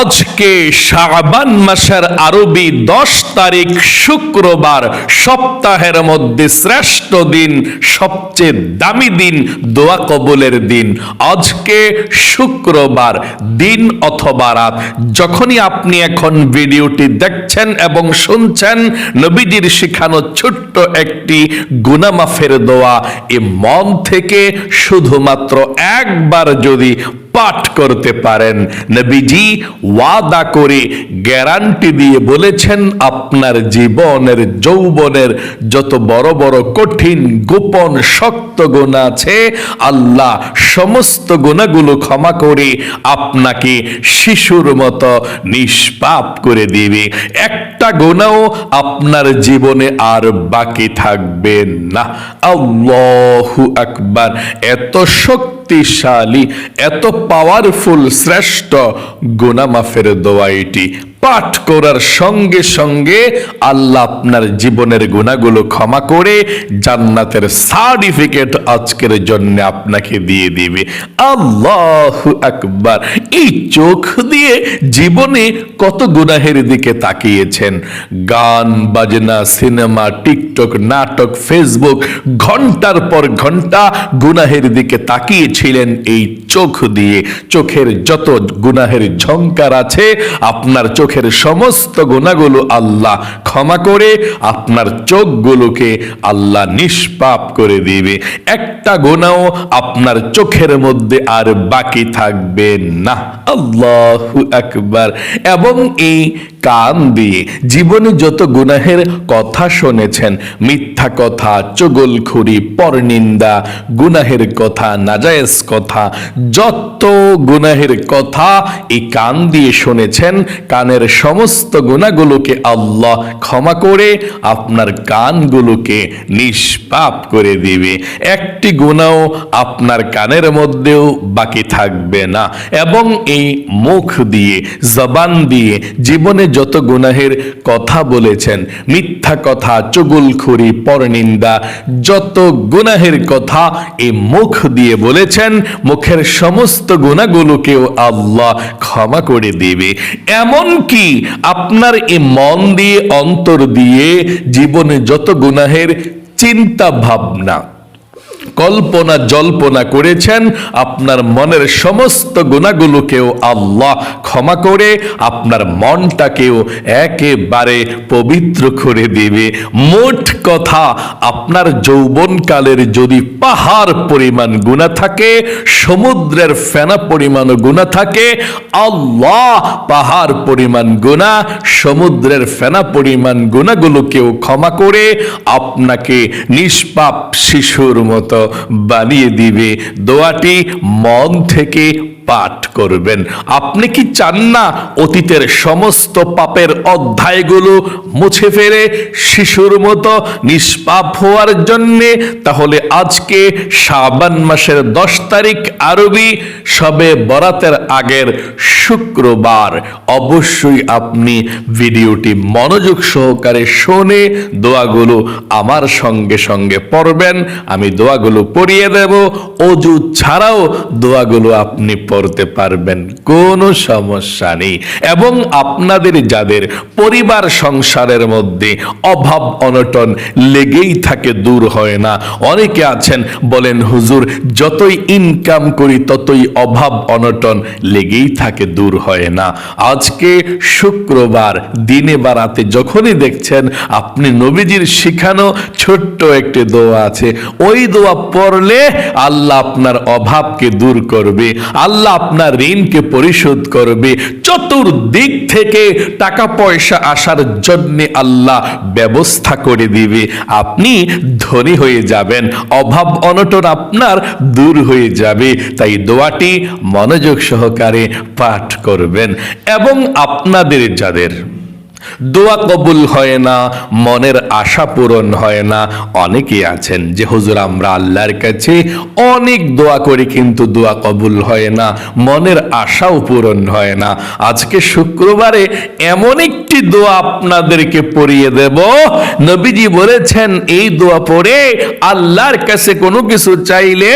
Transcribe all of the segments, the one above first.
আজকে শাবান মাসের আরবি দশ তারিখ শুক্রবার, সপ্তাহের মধ্যে শ্রেষ্ঠ দিন, সবচেয়ে দামি দিন, দোয়া কবুলের দিন। আজকে শুক্রবার, দিন অথবা রাত। যখনই আপনি এখন ভিডিওটি দেখছেন এবং শুনছেন, নবীজির শিখানো ছোট্ট একটি গুনামাফের দোয়া, এ মন থেকে শুধুমাত্র একবার যদি পাঠ করতে পারেন, নবীজি ওয়াদা করে, গ্যারান্টি দিয়ে বলেছেন, আপনার জীবনের, যৌবনের যত বড় বড় কঠিন, গোপন, শক্ত গুণ আছে, আল্লাহ সমস্ত গুণাগুলো ক্ষমা করে, আপনাকে শিশুর মতো নিষ্পাপ করে দিবে। একটা গুণাও আপনার জীবনে আর বাকি থাকবে না। আল্লাহু আকবার। এত শক্তিশালী এত পাওয়ারফুল শ্রেষ্ঠ গুনামাফের দোয়া এটি পাঠ করার সঙ্গে সঙ্গে আল্লাহ আপনার জীবনের গুণাগুলো ক্ষমা করে জান্নাতের সার্টিফিকেট আজকের জন্য আপনাকে দিয়ে দিবে। আল্লাহ আকবার। এই চোখ দিয়ে জীবনে কত গুনাহের দিকে তাকিয়েছেন? গান, বাজনা, সিনেমা, টিকটক, নাটক, ফেসবুক, ঘণ্টার পর ঘণ্টা গুনাহের দিকে তাকিয়েছিলেন এই চোখ দিয়ে। চোখের যত গুনাহের ঝংকার আছে, আপনার চোখের সমস্ত গোনাগুলো আল্লাহ ক্ষমা করে, আপনার চোখগুলোকে আল্লাহ নিষ্পাপ করে দিবে। একটা গোনাও আপনার চোখের মধ্যে আর বাকি থাকবে না। আল্লাহ একবার এবং এই কান দিয়ে। জীবনে যত গুনাহের কথা শুনেছেন, মিথ্যা কথা চগলখুরি পরনিন্দা, গুনাহের কথা, নাজায়েজ কথা, যত গুনাহের কথা এই কান দিয়ে শুনেছেন, কানের সমস্ত গুণাগুলোকে আল্লাহ ক্ষমা করে আপনার কানগুলোকে নিষ্পাপ করে দিবে। একটি গুণাও আপনার কানের মধ্যেও বাকি থাকবে না। এবং এই মুখ দিয়ে, জবান দিয়ে, জীবনে যত গুনাহের কথা বলেছেন, মিথ্যা কথা, চুগুলখুরি, পরনিন্দা, যত গুনাহের কথা এই মুখ দিয়ে বলেছেন, মুখের সমস্ত গুণাগুলোকেও আল্লাহ ক্ষমা করে দিবে। এমন কি আপনার এই মন দিয়ে, অন্তর দিয়ে জীবনে যত গুনাহের চিন্তা ভাবনা কল্পনা, জল্পনা করেছেন, আপনার মনের সমস্ত গুণাগুলোকেও আল্লাহ ক্ষমা করে, আপনার মনটাকেও একেবারে পবিত্র করে দিবে। মোট কথা, আপনার যৌবনকালের যদি পাহাড় পরিমাণ গুণা থাকে, সমুদ্রের ফেনা পরিমাণ গুণা থাকে, আল্লাহ পাহাড় পরিমাণ গুণা, সমুদ্রের ফেনা পরিমাণ গুণাগুলোকেও ক্ষমা করে, আপনাকে নিষ্পাপ শিশুর মতো বানিয়ে দিবে। দোয়াটি মন থেকে পাঠ করবেন। আপনি কি চান না অতীতের সমস্ত পাপের অধ্যায়গুলো মুছে ফেলে শিশুর মতো নিষ্পাপ হওয়ার জন্যে? তাহলে আজকে শাবান মাসের দশ তারিখ আরবি সবে বরাতের আগের শুক্রবার। অবশ্যই আপনি ভিডিওটি মনোযোগ সহকারে শুনে দোয়াগুলো আমার সঙ্গে সঙ্গে পড়বেন। আমি দোয়াগুলো পড়িয়ে দেব। অজু ছাড়াও দোয়াগুলো আপনি পড়তে পারবেন, কোনো সমস্যা নেই। এবং আপনাদের, যাদের পরিবার সংসারের মধ্যে অভাব অনটন লেগেই থাকে, দূর হয় না। অনেকে আছেন, বলেন, হুজুর, যতই ইনকাম করি, ততই অভাব অনটন লেগেই থাকে, দূর হয় না। আজকে শুক্রবার, দিনে বা রাতে যখনই দেখছেন, আপনি নবীজির শিখানো ছোট্ট একটি দোয়া আছে, ওই দোয়া পড়লে আল্লাহ আপনার অভাবকে দূর করবে। আল্লাহ আপনার ঋণকে পরিশোধ করবে। চতুর্দিক থেকে টাকা পয়সা আসার জন্য আল্লাহ ব্যবস্থা করে দিবে। আপনি ধনী হয়ে যাবেন, অভাব অনটন আপনার দূর হয়ে যাবে। তাই দোয়াটি মনোযোগ সহকারে পাঠ করবেন এবং আপনাদের যাদের দোয়া কবুল হয় না, মনের আশা পূরণ হয় না। অনেকে আছেন যে, হুজুর, আমরা আল্লাহর কাছে অনেক দোয়া করি কিন্তু দোয়া কবুল হয় না, মনের আশাও পূরণ হয় না। আজকে শুক্রবারে এমন একটি দোয়া আপনাদেরকে পড়িয়ে দেব। নবীজি বলেছেন, এই দোয়া পড়ে আল্লাহর কাছে কোনো কিছু চাইলে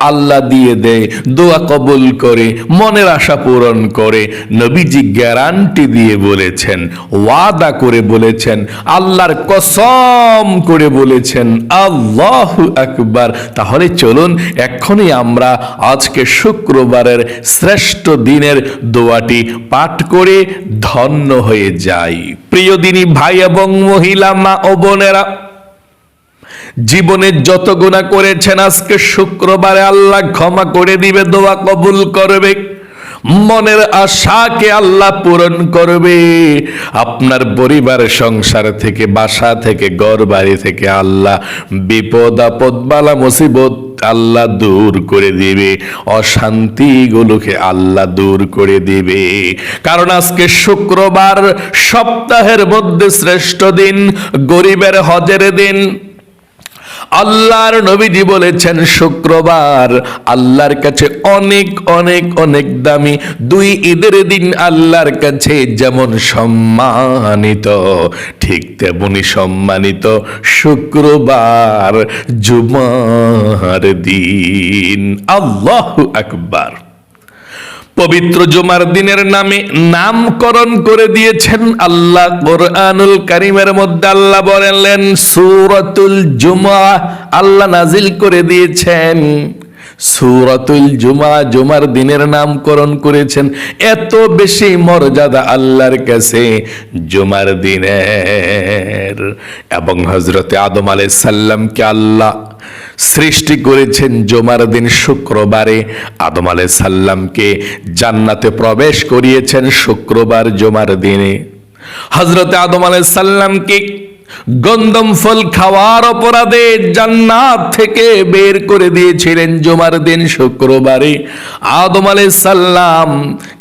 আল্লাহ দিয়ে দেয়। দোয়া কবুল করে, মনের আশা পূরণ করে। নবীজি গ্যারান্টি দিয়ে বলেছেন ওয়াদা করে বলেছেন, আল্লাহর কসম করে বলেছেন, আল্লাহ আকবার। তাহলে চলুন, এক্ষুনি আমরা আজকে শুক্রবারের শ্রেষ্ঠ দিনের দোয়াটি পাঠ করে ধন্য হয়ে যাই। প্রিয় দিনী ভাই এবং মহিলা, মা ও বোনেরা, জীবনে যত গুণা করেছেন, আজকে শুক্রবারে আল্লাহ ক্ষমা করে দিবে, দোয়া কবুল করবে। মনের আশাকে আল্লাহ পূরণ করবে। আপনার পরিবার, সংসার থেকে, বাসা থেকে ঘর বাড়ি থেকে আল্লাহ বিপদ, আপদ, বালা, মুসিবত আল্লাহ দূর করে দিবে। অশান্তিগুলোকে আল্লাহ দূর করে দিবে। কারণ আজকে শুক্রবার সপ্তাহের মধ্যে শ্রেষ্ঠ দিন, গরিবের হজের দিন। আল্লাহর নবীজি বলেছেন, শুক্রবার আল্লাহর কাছে অনেক অনেক অনেক দামি। দুই ঈদের দিন আল্লাহর কাছে যেমন সম্মানিত, ঠিক তেমনি সম্মানিত শুক্রবার, জুমার দিন। আল্লাহ আকবার। পবিত্র জুমার দিনের নামে নামকরণ করে দিয়েছেন আল্লাহ কোরআনুল কারিমের মধ্যে আল্লাহ বলেন সুরতুল জুমা আল্লাহ নাজিল করে দিয়েছেন। সুরাতুল জুমা জুমার দিনের নামকরণ করেছেন। এত বেশি মর্যাদা আল্লাহর কাছে জুমার দিনের। এবং হজরতে আদম আলাইহিস সাল্লামকে আল্লাহ সৃষ্টি করেছেন জমার দিন শুক্রবারে। আদম আলাই সাল্লামকে জান্নাতে প্রবেশ করিয়েছেন শুক্রবার জমার দিনে। হজরতে আদম আলাই সাল্লামকে গন্দম ফল খাওয়ার অপরাধে জান্নাত থেকে বের করে দিয়েছিলেন জমার দিন শুক্রবারে। আদম আলাই সাল্লাম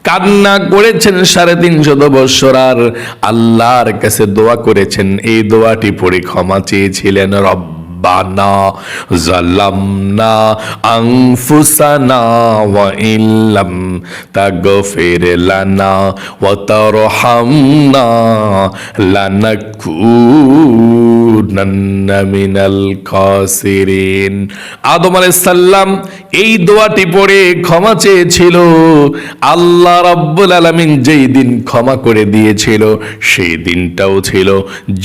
কান্না করেছেন সাড়ে তিনশত বৎসর আর আল্লাহর কাছে দোয়া করেছেন, এই দোয়াটি পড়ে ক্ষমা চেয়েছিলেন রব্বানা জালামনা আনফুসানা ওয়া ইল্লাম তাগফির লানা ওয়া তারহামনা লানাকুন আদম এই দোয়াটি পড়ে ক্ষমা চেয়েছিল। আল্লাহ রাব্বুল যেই দিন ক্ষমা করে দিয়েছিল, সেই দিনটাও ছিল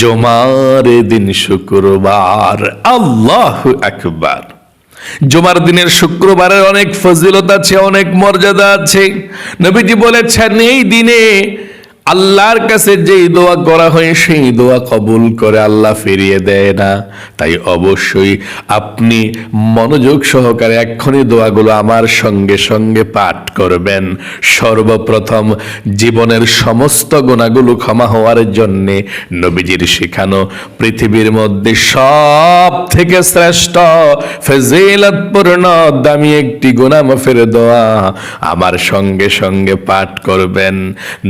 জমার দিন শুক্রবার। আল্লাহ একবার জমার দিনের শুক্রবারের অনেক ফজিলত আছে, অনেক মর্যাদা আছে। নবীজি বলেছেন, এই দিনে আল্লাহর কাছে যেই দোয়া করা হয়, সেই দোয়া কবুল করে আল্লাহ ফিরিয়ে দেয় না। তাই অবশ্যই আপনি মনোযোগ সহকারে এক্ষুনি দোয়াগুলো আমার সঙ্গে সঙ্গে পাঠ করবেন। সর্বপ্রথম জীবনের সমস্ত গুণাগুলো ক্ষমা হওয়ার জন্যে নবীজির শেখানো পৃথিবীর মধ্যে সব থেকে শ্রেষ্ঠ, ফেজিলতপূর্ণ, দামি একটি গুণা মাফের দোয়া আমার সঙ্গে সঙ্গে পাঠ করবেন।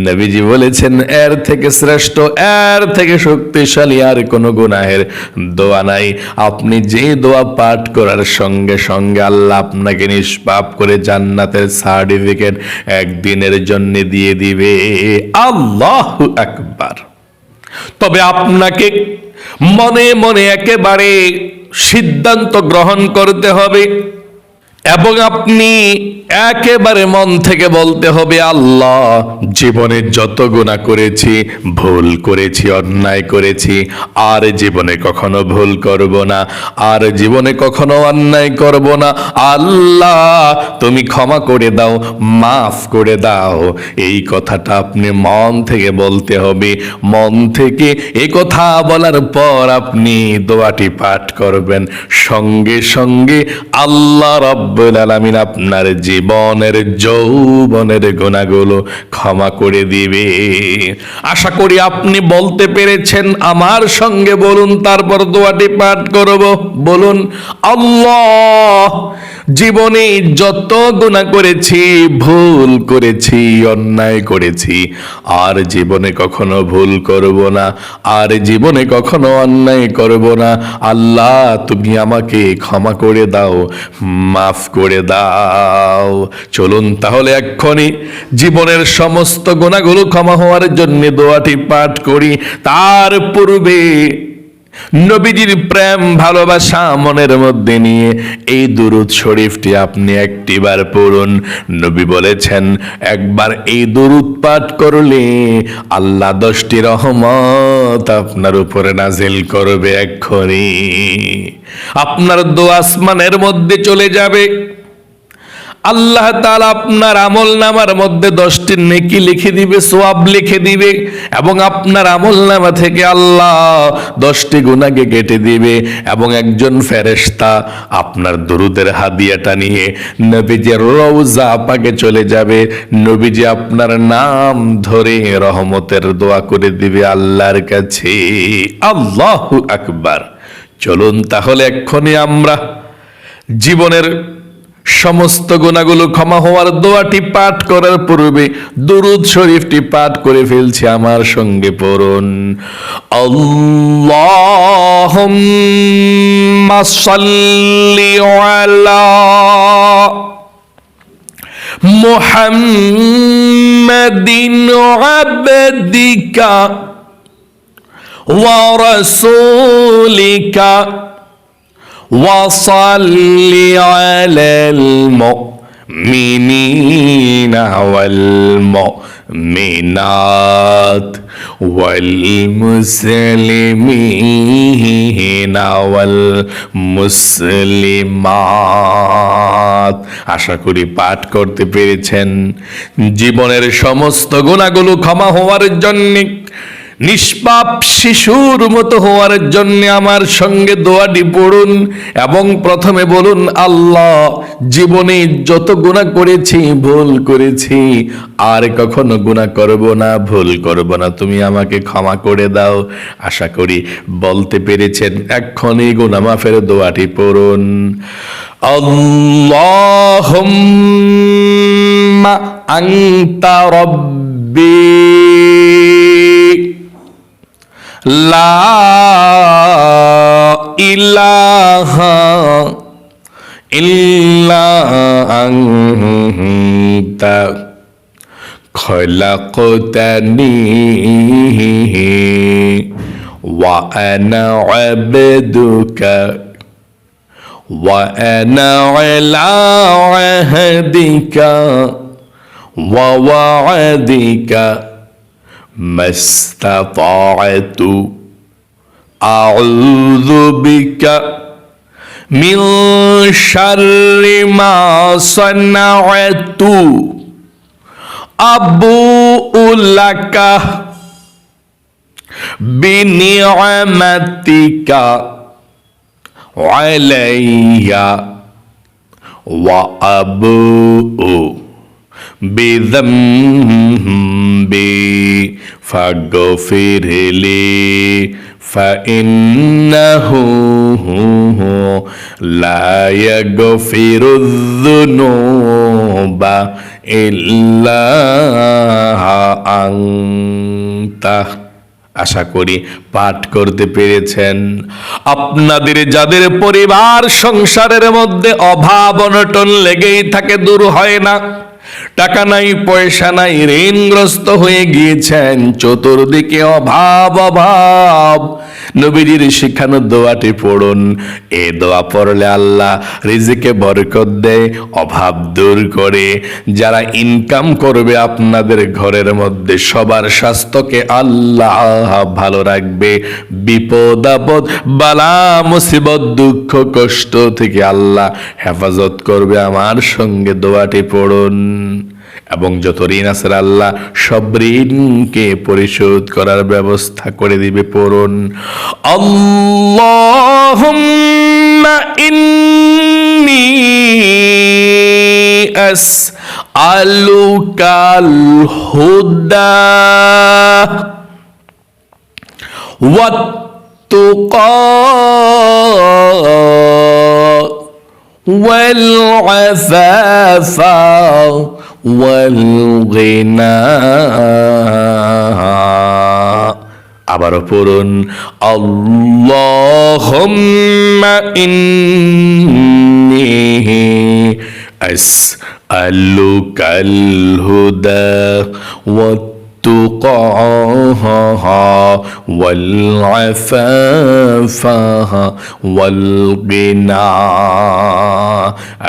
নবীজি বলেছেন এর থেকে শ্রেষ্ঠ, এর থেকে শক্তিশালী আর কোনো গুনাহের দোয়া নাই। আপনি যে দোয়া পাঠ করার সঙ্গে সঙ্গে আল্লাহ আপনাকে নিষ্পাপ করে জান্নাতের সার্টিফিকেট একদিনের জন্য দিয়ে দিবে। আল্লাহ আকবার। তবে আপনাকে মনে মনে একেবারে সিদ্ধান্ত গ্রহণ করতে হবে এবং আপনি একেবারে মন থেকে বলতে হবে, আল্লাহ জীবনে যত গুণা করেছি, ভুল করেছি, অন্যায় করেছি, আর জীবনে কখনো ভুল করব না, আর জীবনে কখনো অন্যায় করব না। আল্লাহ, তুমি ক্ষমা করে দাও, মাফ করে দাও। এই কথাটা আপনি মন থেকে বলতে হবে, মন থেকে এ কথা বলার পর আপনি দোয়াটি পাঠ করবেন। সঙ্গে সঙ্গে আল্লাহ রব্বুল আলামিন আপনার জীবনের যৌবনের গোনাগুলো ক্ষমা করে দিবে। আশা করি আপনি বলতে পেরেছেন, আমার সঙ্গে বলুন, তারপর দোয়াটি পাঠ করব। বলুন, আল্লাহ জীবনে যত গুণা করেছি, ভুল করেছি, অন্যায় করেছি। আর জীবনে কখনো ভুল করব না, আর জীবনে কখনো অন্যায় করব না। আল্লাহ, তুমি আমাকে ক্ষমা করে দাও, মাফ করে দাও। চলুন তাহলে এক্ষণি জীবনের সমস্ত গুণাগুলো ক্ষমা হওয়ার জন্য দোয়াটি পাঠ করি। তার পূর্বে নবীজির প্রেম, ভালোবাসা মনের মধ্যে নিয়ে এই দুরুদ শরীফটি আপনি একটিবার পড়ুন। নবী বলেছেন, একবার এই দুরুদ পাঠ করলে আল্লাহ দশটি রহমত আপনার উপরে নাজিল করবে এক্ষুনি। আপনার দো আসমানের মধ্যে চলে যাবে। আল্লাহ তাআলা আপনার আমল নামার মধ্যে দশটি নেকি লিখে দিবে, সোয়াব লিখে দিবে এবং আপনার আমল নামা থেকে আল্লাহ দশটি গুণাকে কেটে দিবে এবং একজন ফেরেশতা আপনার দরুদের হাদিয়াটা নিয়ে নবীজির রৌজা আপাকে চলে যাবে। নবীজি আপনার নাম ধরে রহমতের দোয়া করে দিবে আল্লাহর কাছে। আল্লাহ আকবার। চলুন তাহলে এক্ষুনি আমরা জীবনের সমস্ত গুণাগুলো ক্ষমা হওয়ার দোয়াটি পাঠ করার পূর্বে দুরুদ শরীফটি পাঠ করে ফেলছি আমার সঙ্গে পড়ুন। আল্লাহুম্মা সাল্লি আবদিকা ওয়া وصل على المؤمنين والمؤمنات والمسلمين والمسلمات আশা করি পাঠ করতে পেরেছেন জীবনের সমস্ত গুণাগুলো ক্ষমা হওয়ার জন্যে নিষ্পাপ শিশুর মতো হওয়ার জন্য আমার সঙ্গে দোয়াটি পড়ুন এবং প্রথমে বলুন, আল্লাহ, জীবনে যত গুণা করেছি, ভুল করেছি, আর কখনো গুণা করব না, ভুল করব না। তুমি আমাকে ক্ষমা করে দাও। আশা করি বলতে পেরেছেন। এক্ষণি গুণা মাফের দোয়াটি পড়ুন। আল্লাহুম্মা আনতা রব্বি لا إله إلا أنت. خلقتني وأنا عبدك وأنا على عهدك ووعدك. ما استطعت. أعوذ بك من شر ما صنعت. أبوء لك بنعمتك علي وأبوء. বিদম্বে ফাগফিরলি ফাইন্নাহু লা ইয়াগফিরুয-যুনুবা আশা করি পাঠ করতে পেরেছেন। আপনাদের, যাদের পরিবার সংসারের মধ্যে অভাব অনটন লেগেই থাকে, দূর হয় না। টাকা নাই, পয়সা নাই, ঋণগ্রস্ত হয়ে গিয়েছেন। চতুর্দিকে অভাব অভাব। নবীজির শিখানো দোয়াটি পড়ুন। এ দোয়া পড়লে আল্লাহ রিজিকে বরকত দেয়, অভাব দূর করে। যারা ইনকাম করবে আপনাদের ঘরের মধ্যে, সবার স্বাস্থ্যকে আল্লাহ ভালো রাখবে। বিপদ, আপদ, বালা, মুসিবত, দুঃখ, কষ্ট থেকে আল্লাহ হেফাজত করবে। আমার সঙ্গে দোয়াটি পড়ুন। এবং যত ঋণ আছে আল্লাহ, সব ঋণকে পরিশোধ করার ব্যবস্থা করে দিবে পড়ুন আল্লাহুম্মা ইন্নি আলুকাল হুদা والعفاف والغنى আবারও পড়ুন আল্লাহুম্মা ইন্নী আসআলুকাল হুদা والتقى والعفاف والغنى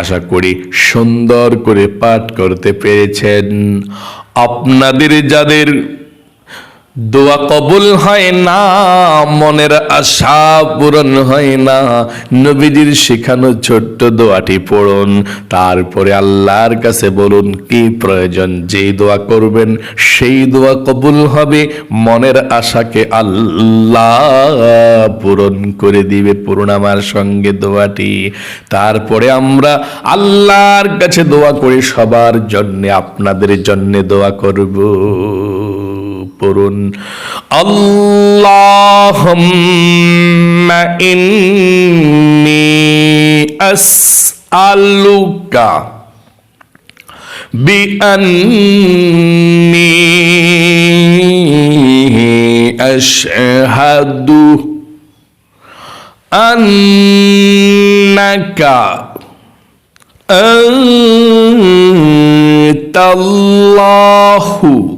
আশা করি সুন্দর করে পাঠ করতে পেরেছেন আপনাদের যাদের দোয়া কবুল হয় না, মনের আশা পূরণ হয় না। নবীজির শেখানো ছোট্ট দোয়াটি পড়ুন, তারপরে আল্লাহর কাছে বলুন, কি প্রয়োজন? যে দোয়া করবেন, সেই দোয়া কবুল হবে। মনের আশাকে আল্লাহ পূরণ করে দিবে পূরণ আমার সঙ্গে দোয়াটি। তারপরে আমরা আল্লাহর কাছে দোয়া করি, সবার জন্যে, আপনাদের জন্য দোয়া করব। পড়ুন আল্লাহুম্মা ইন্নী আসআলুকা بأني أشهد أنك أنت الله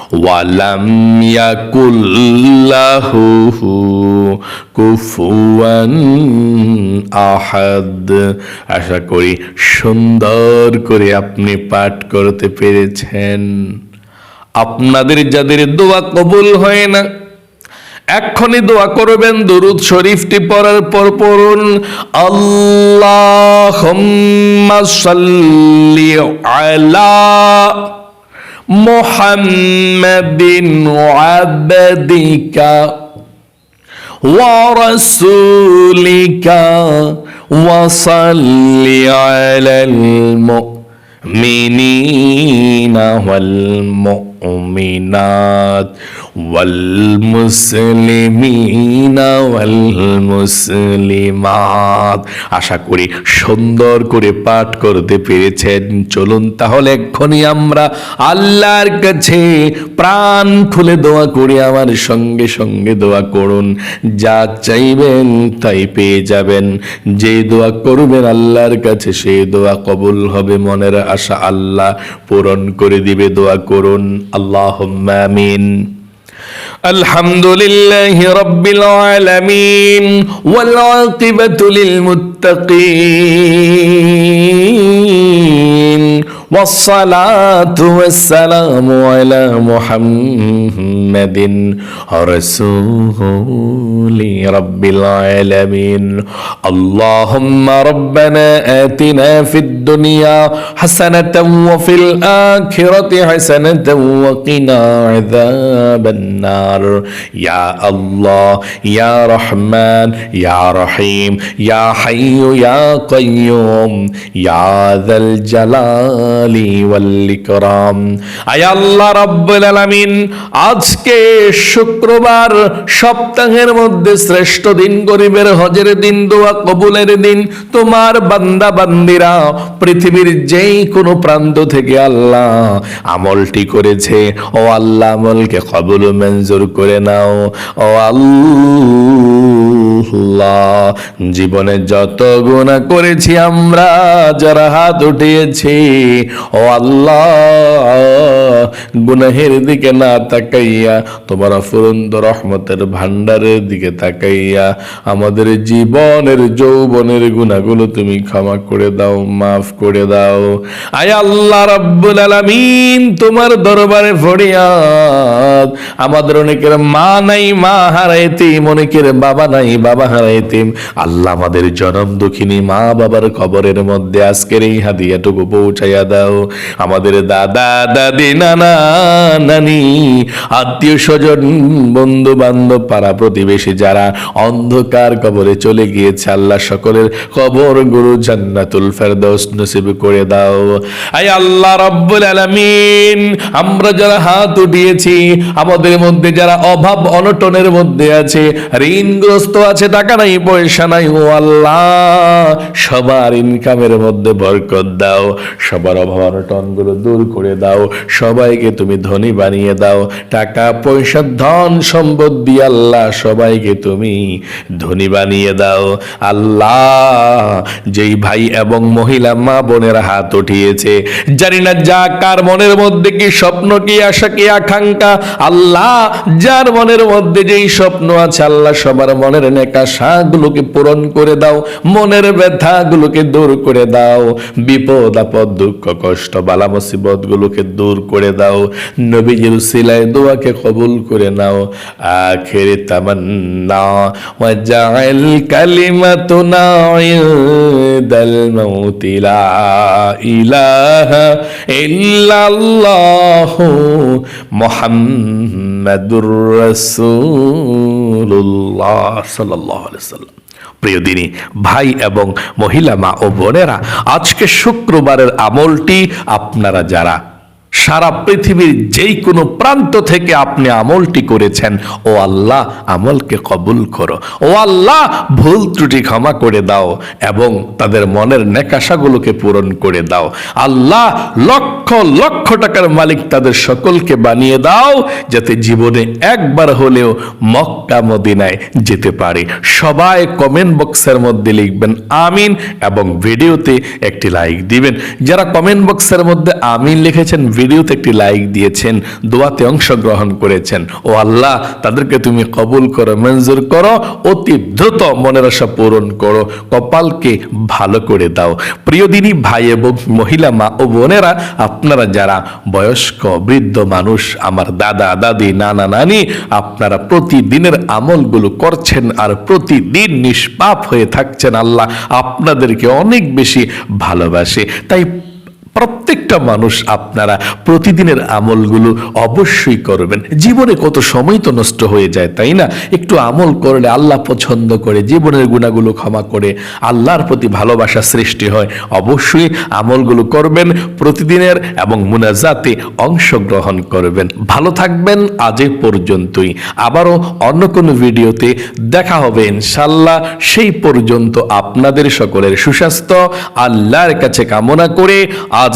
ওয়ালাম ইয়াকুল্লাহু কুফুয়ান আহাদ। আশা করি সুন্দর করে আপনি পাঠ করতে পেরেছেন। আপনাদের যাদের দোয়া কবুল হয় না এক্ষণে দোয়া করবেন, দরুদ শরীফটি পড়ার পর পড়ুন। আল্লাহ আলা محمد عبدك ورسولك وصل على المؤمنين والمؤمنات والمسلمين والمسلمات আশা করি সুন্দর করে পাঠ করতে পেরেছেন চলুন তাহলে এক্ষুনি আমরা আল্লাহর কাছে প্রাণ খুলে দোয়া করি আমার সঙ্গে সঙ্গে দোয়া করুন যা চাইবেন তাই পেয়ে যাবেন যে দোয়া করবেন আল্লাহর কাছে সেই দোয়া কবুল হবে মনের আশা আল্লাহ পূরণ করে দিবে দোয়া করুন আল্লাহ আমিন الحمد لله رب العالمين والعاقبة للمتقين. والصلاة والسلام على محمد رسول رب العالمين. اللهم ربنا آتنا في الدنيا حسنة وفي الآخرة حسنة وقنا عذاب النار. يا الله يا رحمن يا رحيم يا حي يا قيوم يا ذا الجلال জালালি ওয়াল আয় আল্লাহ রাব্বুল আলামিন, আজকে শুক্রবার সপ্তাহের মধ্যে শ্রেষ্ঠ দিন, গরিবের হজের দিন, দোয়া কবুলের দিন, তোমার বান্দা বান্দিরা, পৃথিবীর যেই কোনো প্রান্ত থেকে আল্লাহ আমলটি করেছে, ও আল্লাহ আমলকে কবুল মঞ্জুর করে নাও। ও আল্লাহ জীবনে যত গুণা করেছি আমরা, যারা হাত উঠিয়েছি, ও আল্লাহ, গুনাহের দিকে না তাকাইয়া, তোমার অফুরন্ত রহমতের ভান্ডারের দিকে তাকাইয়া, আমাদের জীবনের যৌবনের গুণাগুলো তুমি ক্ষমা করে দাও, মাফ করে দাও। আয় আল্লাহ রাব্বুল আলামিন, তোমার দরবারে ফরিয়াদ। আমাদের অনেকের মা নাই, মা হারাইতে অনেকের বাবা নাই বাবা বাবা হারা এতিম আল্লাহ আমাদের জনম দুঃখিনী মা বাবার কবরের মধ্যে আজকের এই হাদিয়াটুকু পৌঁছাইয়া দাও। আমাদের দাদা, দাদি, নানা, নানি, আত্মীয় স্বজন বন্ধু বান্ধব পাড়া প্রতিবেশী যারা অন্ধকার কবরে চলে গিয়েছে, আল্লাহ সকলের কবর গুরু জান্নাতুল ফেরদৌস নসিব করে দাও। আই আল্লাহ রব্বুল আলামিন, আমরা যারা হাত উঠিয়েছি, আমাদের মধ্যে যারা অভাব অনটনের মধ্যে আছে, ঋণগ্রস্ত আছে টাকা নাই, পয়সা নাই। ও আল্লাহ, সবার ইনকামের মধ্যে বরকত দাও, সবার অভাব অনটনগুলো দূর করে দাও, সবাইকে তুমি ধনী বানিয়ে দাও, টাকা, পয়সা, ধন সম্পদ দিয়ে আল্লাহ, সবাইকে তুমি ধনী বানিয়ে দাও। আল্লাহ, যেই ভাই এবং মহিলা মা বোনের হাত উঠিয়েছে, জানি না যা, কার মনের মধ্যে কি স্বপ্ন, কি আশা, কি আকাঙ্ক্ষা। আল্লাহ, যার মনের মধ্যে যেই স্বপ্ন আছে, আল্লাহ সবার মনের নেকাশা গুলোকে পূরণ করে দাও, মনের ব্যথা গুলোকে দূর করে দাও, বিপদ, আপদ, দুঃখ, কষ্ট, বালা মুসিবত গুলোকে দূর করে দাও। নবীজির সিলাই দোয়াকে কবুল করে নাও। আখের তামান্না ওয়াজাল কালিমাতুনা ইনদাল মাউতি, লা ইলাহা ইল্লাল্লাহ মুহাম্মাদুর রাসূলুল্লাহ সাল্লাল্লাহু আলাইহি সাল্লাম প্রিয় দিনী, ভাই এবং মহিলা মা ও বোনেরা, আজকে শুক্রবারের আমলটি আপনারা যারা সারা পৃথিবীর যেই কোনো প্রান্ত থেকে আপনি আমলটি করেছেন, ও আল্লাহ আমলকে কবুল করো। ও আল্লাহ ভুল ত্রুটি ক্ষমা করে দাও এবং তাদের মনের নেকাশাগুলোকে পূরণ করে দাও। আল্লাহ লক্ষ লক্ষ টাকার মালিক তাদের সকলকে বানিয়ে দাও, যাতে জীবনে একবার হলেও মক্কা, মদিনায় যেতে পারে। সবাই কমেন্ট বক্সের মধ্যে লিখবেন আমিন এবং ভিডিওতে একটি লাইক দিবেন। যারা কমেন্ট বক্সের মধ্যে আমিন লিখেছেন ভিডিওতে একটি লাইক দিয়েছেন, দোয়াতে অংশগ্রহণ করেছেন। ও আল্লাহ, তাদেরকে তুমি কবুল করো, মঞ্জুর করো, অতি দ্রুত মনের আশা পূরণ করো, কপালকে ভালো করে দাও। প্রিয় দিনী, ভাই এবং মহিলা, মা ও বোনেরা, আপনারা যারা বয়স্ক, বৃদ্ধ মানুষ, আমার দাদা, দাদি, নানা, নানি, আপনারা প্রতিদিনের আমলগুলো করছেন আর প্রতিদিন নিষ্পাপ হয়ে থাকছেন আল্লাহ, আপনাদেরকে অনেক বেশি ভালোবাসে। তাই প্রত্যেকটা মানুষ আপনারা প্রতিদিনের আমলগুলো অবশ্যই করবেন। জীবনে কত সময় তো নষ্ট হয়ে যায়, তাই না? একটু আমল করলে আল্লাহ পছন্দ করে, জীবনের গুণাগুলো ক্ষমা করে, আল্লাহর প্রতি ভালোবাসা সৃষ্টি হয়। অবশ্যই আমলগুলো করবেন, প্রতিদিনের এবং মুনাজাতে অংশগ্রহণ করবেন। ভালো থাকবেন আজ পর্যন্তই। আবারও অন্য কোনো ভিডিওতে দেখা হবে ইনশাল্লাহ সেই পর্যন্ত আপনাদের সকলের সুস্বাস্থ্য, আল্লাহর কাছে কামনা করে আজ